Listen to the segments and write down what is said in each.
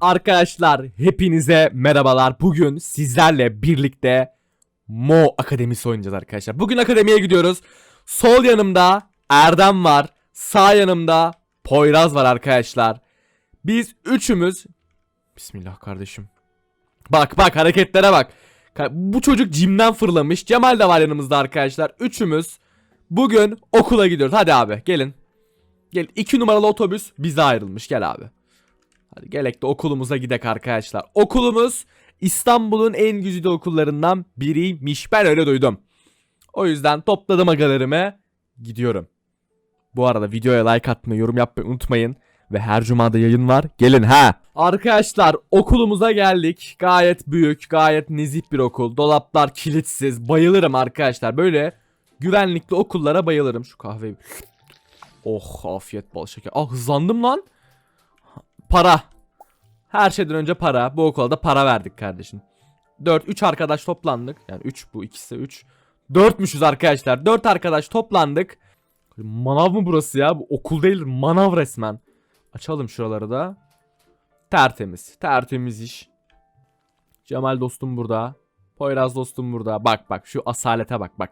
Arkadaşlar hepinize merhabalar. Bugün sizlerle birlikte Mo Akademisi oynayacağız arkadaşlar. Bugün akademiye gidiyoruz. Sol yanımda Erdem var. Sağ yanımda Poyraz var arkadaşlar. Biz üçümüz Bismillah kardeşim. Bak bak hareketlere bak. Bu çocuk cimden fırlamış. Cemal de var yanımızda arkadaşlar. Üçümüz bugün okula gidiyoruz. Hadi abi gelin. Gel 2 numaralı otobüs bize ayrılmış. Gel abi. Hadi gelek de okulumuza gidek arkadaşlar. Okulumuz İstanbul'un en güzide okullarından biriymiş. Ben öyle duydum. O yüzden topladım agalarımı. Gidiyorum. Bu arada videoya like atmayı, yorum yapmayı unutmayın. Ve her cumada yayın var. Gelin ha. Arkadaşlar okulumuza geldik. Gayet büyük, gayet nezih bir okul. Dolaplar kilitsiz. Bayılırım arkadaşlar. Böyle güvenlikli okullara bayılırım. Şu kahveyi. Oh afiyet bal şeker. Ah hızlandım lan. Para. Her şeyden önce para. Bu okulda para verdik kardeşim. 4 3 arkadaş toplandık. Yani 3 bu ikisi 3. 4'müşüz arkadaşlar. 4 arkadaş toplandık. Manav mı burası ya? Bu okul değil manav resmen. Açalım şuraları da. Tertemiz. Tertemiz iş. Cemal dostum burada. Poyraz dostum burada. Bak bak şu asalete bak bak.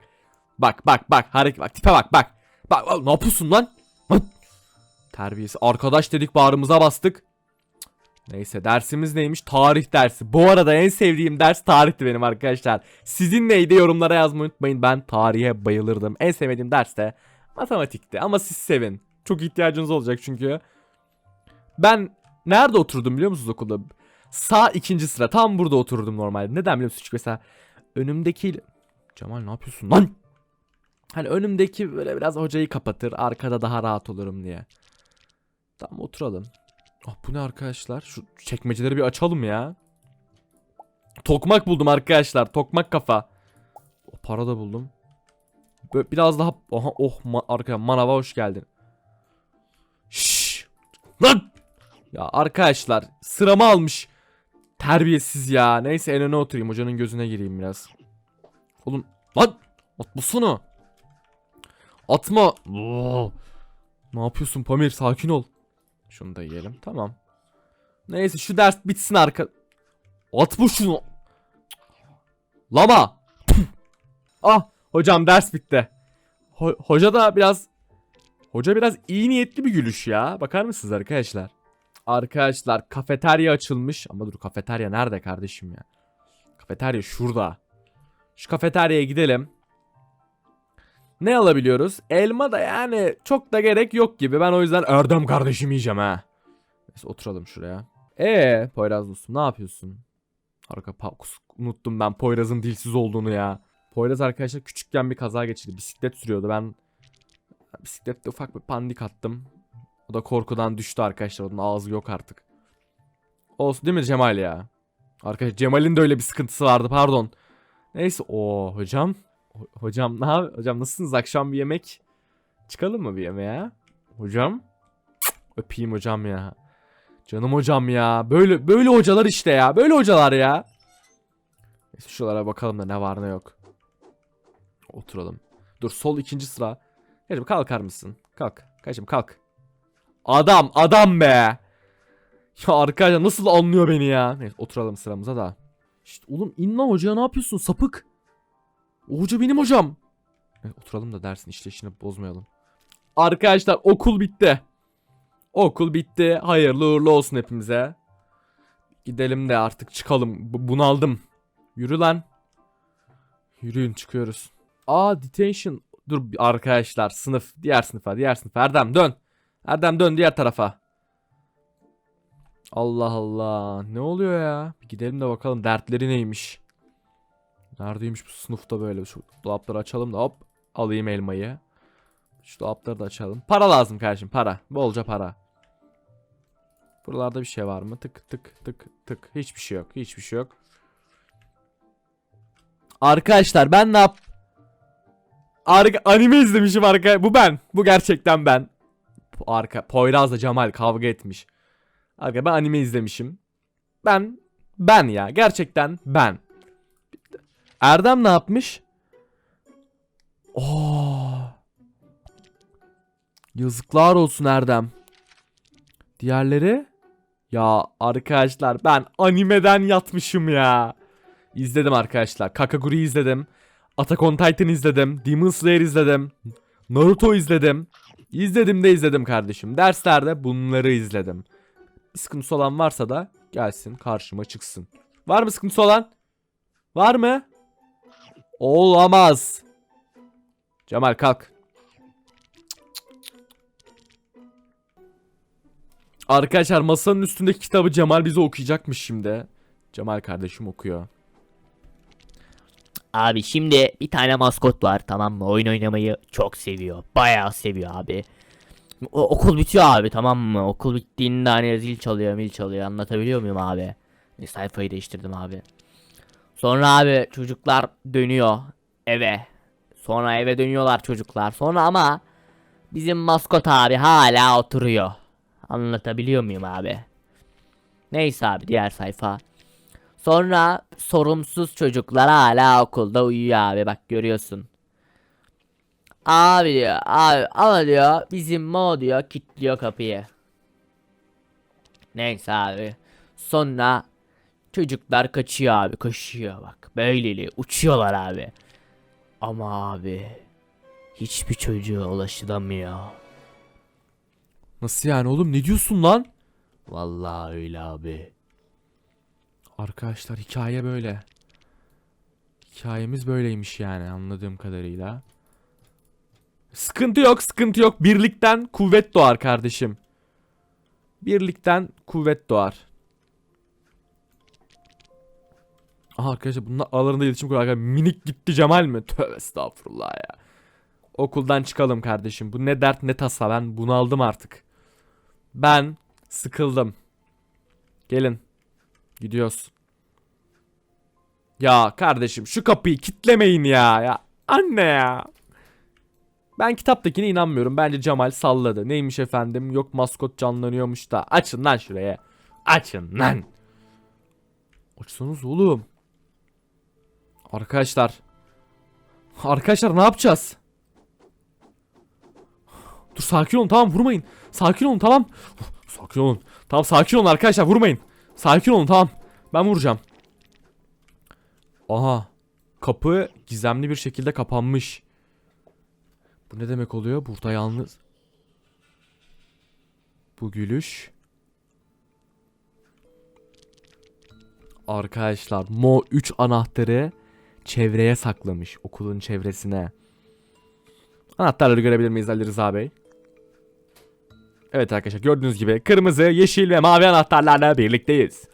Bak bak bak hareket bak tipe bak bak. Bak, bak ne yapıyorsun lan? Terbiyesi. Arkadaş dedik bağrımıza bastık. Neyse dersimiz neymiş? Tarih dersi. Bu arada en sevdiğim ders tarihti benim arkadaşlar. Sizin neydi yorumlara yazmayı unutmayın. Ben tarihe bayılırdım. En sevmediğim ders de matematikti. Ama siz sevin. Çok ihtiyacınız olacak çünkü. Ben nerede oturdum biliyor musunuz okulda? Sağ ikinci sıra. Tam burada oturdum normalde. Neden biliyor musunuz? Çünkü mesela önümdeki... Cemal ne yapıyorsun lan? Hani önümdeki böyle biraz hocayı kapatır. Arkada daha rahat olurum diye. Tamam oturalım. Ah bu ne arkadaşlar? Şu çekmeceleri bir açalım ya. Tokmak buldum arkadaşlar. Tokmak kafa. O para da buldum. Böyle biraz daha Aha oh ma arkaya manava hoş geldin. Şşş. Lan! Ya arkadaşlar sıramı almış. Terbiyesiz ya. Neyse en öne oturayım. Hocanın gözüne gireyim biraz. Oğlum lan atmasana. Atma. Oo. Ne yapıyorsun Pamir? Sakin ol. Şunu da yiyelim. Tamam. Neyse şu ders bitsin arka. At bu şunu. Lama. ah hocam ders bitti. Ho- hoca da biraz Hoca biraz iyi niyetli bir gülüş ya. Bakar mısınız arkadaşlar? Arkadaşlar kafeterya açılmış. Ama dur kafeterya nerede kardeşim ya? Kafeterya şurada. Şu kafeteryaya gidelim. Ne alabiliyoruz? Elma da yani çok da gerek yok gibi. Ben o yüzden Erdem kardeşim yiyeceğim ha. Neyse oturalım şuraya. Ee Poyraz dostum ne yapıyorsun? Arka unuttum ben Poyraz'ın dilsiz olduğunu ya. Poyraz arkadaşlar küçükken bir kaza geçirdi. Bisiklet sürüyordu. Ben bisiklette ufak bir pandik attım. O da korkudan düştü arkadaşlar. Onun ağzı yok artık. Olsun değil mi Cemal ya? Arkadaşlar Cemal'in de öyle bir sıkıntısı vardı pardon. Neyse o hocam. Ho- hocam ne yap- Hocam nasılsınız? Akşam bir yemek çıkalım mı bir yemeğe? Hocam. Öpeyim hocam ya. Canım hocam ya. Böyle böyle hocalar işte ya. Böyle hocalar ya. Neyse şuralara bakalım da ne var ne yok. Oturalım. Dur sol ikinci sıra. Kaçım kalkar mısın? Kalk. Kaçım kalk. Adam adam be. Ya arkadaşlar nasıl anlıyor beni ya. Neyse oturalım sıramıza da. İşte oğlum in lan hocaya ne yapıyorsun sapık. O hoca benim hocam. Evet, oturalım da dersin işleyişini bozmayalım. Arkadaşlar okul bitti. Okul bitti. Hayırlı uğurlu olsun hepimize. Gidelim de artık çıkalım. Bu- Bunaldım. Yürü lan. Yürüyün çıkıyoruz. Aa detention. Dur arkadaşlar sınıf. Diğer sınıfa diğer sınıfa. Erdem dön. Erdem dön diğer tarafa. Allah Allah. Ne oluyor ya? Bir gidelim de bakalım dertleri neymiş. Neredeymiş bu sınıfta böyle? Şu dolapları açalım da hop. Alayım elmayı. Şu dolapları da açalım. Para lazım kardeşim para. Bolca para. Buralarda bir şey var mı? Tık tık tık tık. Hiçbir şey yok. Hiçbir şey yok. Arkadaşlar ben ne yap... Arka, anime izlemişim arka. Bu ben. Bu gerçekten ben. Arka Poyraz'la Cemal kavga etmiş. Arka ben anime izlemişim. Ben ben ya gerçekten ben. Erdem ne yapmış? Oo. Yazıklar olsun Erdem. Diğerleri Ya arkadaşlar ben animeden yatmışım ya. İzledim arkadaşlar. Kakaguri izledim. Attack on Titan izledim. Demon Slayer izledim. Naruto izledim. İzledim de izledim kardeşim. Derslerde bunları izledim. Bir sıkıntısı olan varsa da gelsin karşıma çıksın. Var mı sıkıntısı olan? Var mı? Olamaz. Cemal kalk. Arkadaşlar masanın üstündeki kitabı Cemal bize okuyacakmış şimdi. Cemal kardeşim okuyor. Abi şimdi bir tane maskot var tamam mı? Oyun oynamayı çok seviyor. Bayağı seviyor abi. O, okul bitiyor abi tamam mı? Okul bittiğinde hani zil çalıyor mil çalıyor. Anlatabiliyor muyum abi? Sayfayı değiştirdim abi. Sonra abi çocuklar dönüyor eve. Sonra eve dönüyorlar çocuklar. Sonra ama bizim maskot abi hala oturuyor. Anlatabiliyor muyum abi? Neyse abi diğer sayfa. Sonra sorumsuz çocuklar hala okulda uyuyor abi bak görüyorsun. Abi diyor abi ama diyor bizim Mo diyor kilitliyor kapıyı. Neyse abi. Sonra çocuklar kaçıyor abi koşuyor bak. Böyleli uçuyorlar abi. Ama abi hiçbir çocuğa ulaşılamıyor. Nasıl yani oğlum ne diyorsun lan? Vallahi öyle abi. Arkadaşlar hikaye böyle. Hikayemiz böyleymiş yani anladığım kadarıyla. Sıkıntı yok, sıkıntı yok. Birlikten kuvvet doğar kardeşim. Birlikten kuvvet doğar. Aha arkadaşlar bunlar aralarında iletişim. Arkadaşlar Minik gitti Cemal mi? Tövbe estağfurullah ya. Okuldan çıkalım kardeşim. Bu ne dert ne tasa. Ben bunu aldım artık. Ben sıkıldım. Gelin. Gidiyoruz. Ya kardeşim şu kapıyı kitlemeyin ya. Ya anne ya. Ben kitaptakine inanmıyorum. Bence Cemal salladı. Neymiş efendim? Yok maskot canlanıyormuş da. Açın lan şuraya. Açın lan. Açsanız oğlum. Arkadaşlar. Arkadaşlar ne yapacağız? Dur sakin olun tamam vurmayın. Sakin olun tamam. Sakin olun. Tamam sakin olun arkadaşlar vurmayın. Sakin olun tamam. Ben vuracağım. Aha. Kapı gizemli bir şekilde kapanmış. Bu ne demek oluyor? Burada yalnız. Bu gülüş. Arkadaşlar Mo 3 anahtarı çevreye saklamış. Okulun çevresine. Anahtarları görebilir miyiz Ali Rıza Bey? Evet arkadaşlar gördüğünüz gibi kırmızı, yeşil ve mavi anahtarlarla birlikteyiz.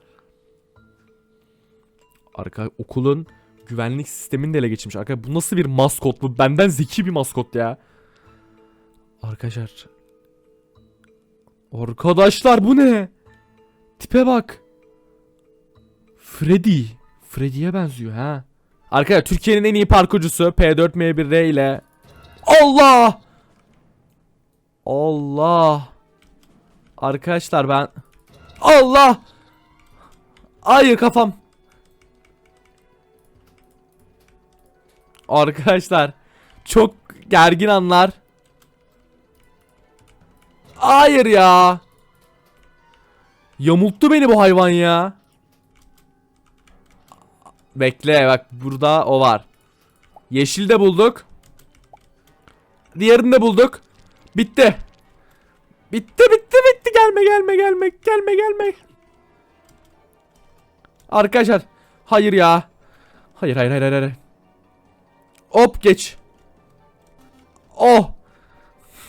Arka okulun güvenlik sistemini de ele geçirmiş. Arkadaşlar bu nasıl bir maskot bu? Benden zeki bir maskot ya. Arkadaşlar. Arkadaşlar bu ne? Tipe bak. Freddy. Freddy'ye benziyor ha. Arkadaşlar Türkiye'nin en iyi parkurcusu P4M1R ile Allah! Allah! Arkadaşlar ben Allah! Hayır kafam. Arkadaşlar çok gergin anlar. Hayır ya. Yamulttu beni bu hayvan ya. Bekle bak burada o var. Yeşil de bulduk. Diğerini de bulduk. Bitti. Bitti bitti bitti gelme gelme gelme gelme gelme. Arkadaşlar hayır ya. Hayır hayır hayır hayır. Hop geç. Oh.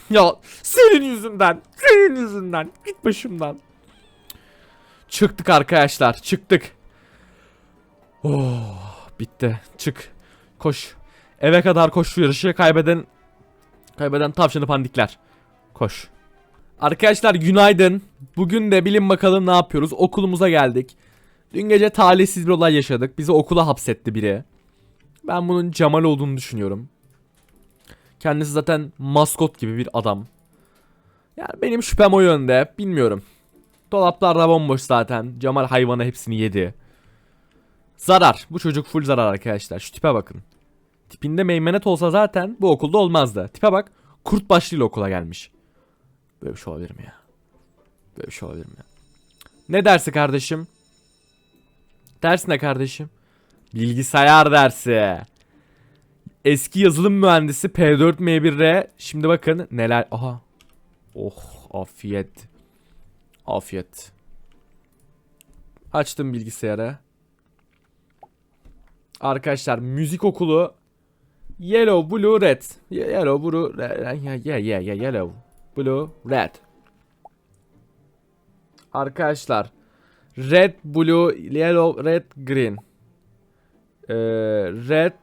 Ya senin yüzünden. Senin yüzünden. Git başımdan. Çıktık arkadaşlar. Çıktık. Oh, bitti. Çık. Koş. Eve kadar koş yarışı. Kaybeden kaybeden tavşanı pandikler. Koş. Arkadaşlar günaydın. Bugün de bilin bakalım ne yapıyoruz. Okulumuza geldik. Dün gece talihsiz bir olay yaşadık. Bizi okula hapsetti biri. Ben bunun Cemal olduğunu düşünüyorum. Kendisi zaten maskot gibi bir adam. Yani benim şüphem o yönde. Bilmiyorum. Dolaplar da bomboş zaten. Cemal hayvanı hepsini yedi. Zarar. Bu çocuk full zarar arkadaşlar. Şu tipe bakın. Tipinde meymenet olsa zaten bu okulda olmazdı. Tipe bak. Kurt başlığıyla okula gelmiş. Böyle bir şey olabilir mi ya? Böyle bir şey olabilir mi? Ne dersi kardeşim? Ders ne kardeşim? Bilgisayar dersi. Eski yazılım mühendisi P4 M1R. Şimdi bakın neler. Aha. Oh afiyet. Afiyet. Açtım bilgisayarı. Arkadaşlar müzik okulu Yellow, blue, red. Ye- Yellow, blue, red. Yeah, yeah, yeah, yeah, yellow, blue, red. Arkadaşlar red, blue, yellow, red, green. Ee, red,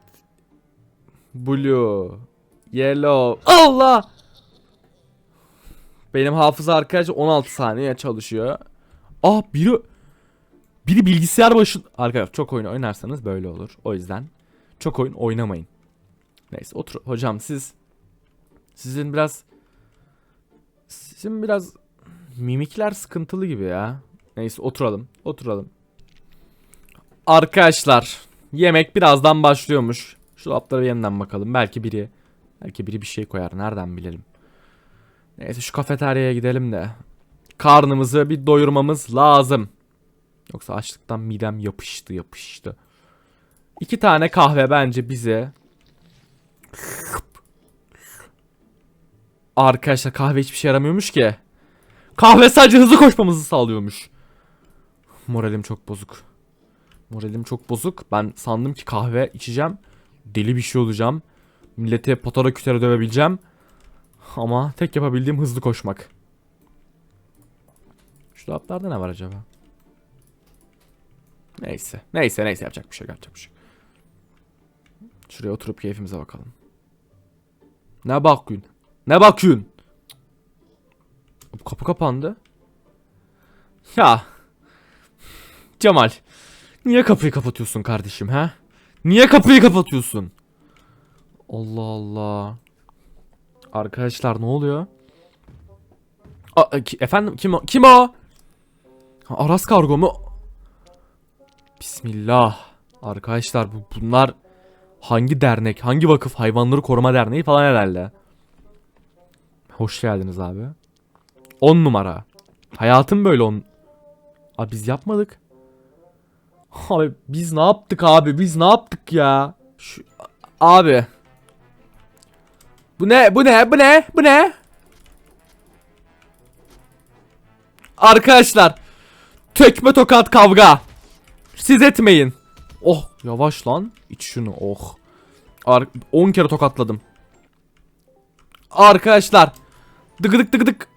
blue, yellow. Allah! Benim hafıza arkadaşlar 16 saniye çalışıyor. Ah biri biri bilgisayar başı arkadaşlar çok oyun oynarsanız böyle olur. O yüzden çok oyun oynamayın. Neyse otur hocam siz sizin biraz sizin biraz mimikler sıkıntılı gibi ya. Neyse oturalım. Oturalım. Arkadaşlar yemek birazdan başlıyormuş. Şu dolaplara bir yeniden bakalım. Belki biri belki biri bir şey koyar. Nereden bilelim. Neyse şu kafeteryaya gidelim de karnımızı bir doyurmamız lazım. Yoksa açlıktan midem yapıştı yapıştı. İki tane kahve bence bize Arkadaşlar kahve hiçbir şey yaramıyormuş ki. Kahve sadece hızlı koşmamızı sağlıyormuş. Moralim çok bozuk. Moralim çok bozuk. Ben sandım ki kahve içeceğim. Deli bir şey olacağım. Millete patara kütere dövebileceğim. Ama tek yapabildiğim hızlı koşmak. Şu dolaplarda ne var acaba? Neyse. Neyse neyse yapacak bir şey yapacak bir şey. Şuraya oturup keyfimize bakalım. Ne bakıyorsun? Ne bakıyorsun? Kapı kapandı. Ya. Cemal. Niye kapıyı kapatıyorsun kardeşim ha? Niye kapıyı kapatıyorsun? Allah Allah. Arkadaşlar ne oluyor? Aa, ki- efendim kim o? Kim o? Aras kargo mu? Bismillah. Arkadaşlar bu bunlar hangi dernek, hangi vakıf, hayvanları koruma derneği falan herhalde. Hoş geldiniz abi. 10 numara. Hayatım böyle on. Abi biz yapmadık. Abi biz ne yaptık abi? Biz ne yaptık ya? Şu abi. Bu ne? Bu ne? Bu ne? Bu ne? Arkadaşlar. Tökme tokat kavga. Siz etmeyin. Oh yavaş lan. İç şunu oh. Ar 10 kere tokatladım. Arkadaşlar. Dıgıdık dıgıdık.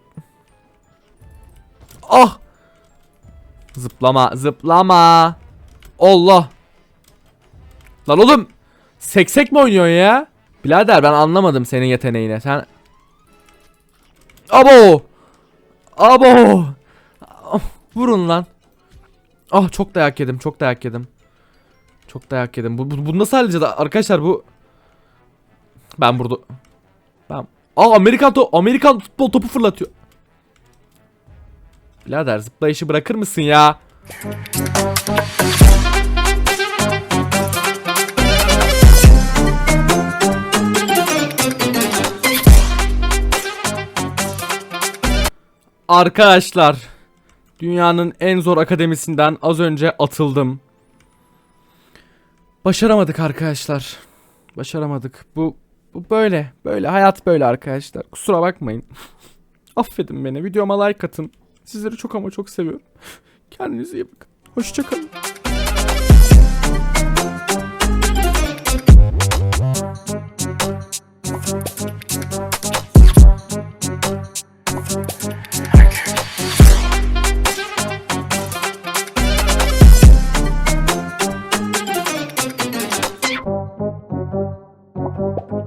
Ah. Zıplama zıplama. Allah. Lan oğlum. Seksek mi oynuyorsun ya? Birader ben anlamadım senin yeteneğini. Sen... Abo. Abo. Vurun lan. Ah çok dayak yedim. Çok dayak yedim. Çok dayak yedim. Bu, bu, bu nasıl halledeceğiz arkadaşlar bu? Ben burada... Ben... Aa Amerikan, to Amerikan futbol topu fırlatıyor. Birader zıplayışı bırakır mısın ya? Arkadaşlar Dünyanın en zor akademisinden az önce atıldım. Başaramadık arkadaşlar. Başaramadık. Bu bu böyle. Böyle hayat böyle arkadaşlar. Kusura bakmayın. Affedin beni. Videoma like atın. Sizleri çok ama çok seviyorum. Kendinize iyi bakın. Hoşçakalın.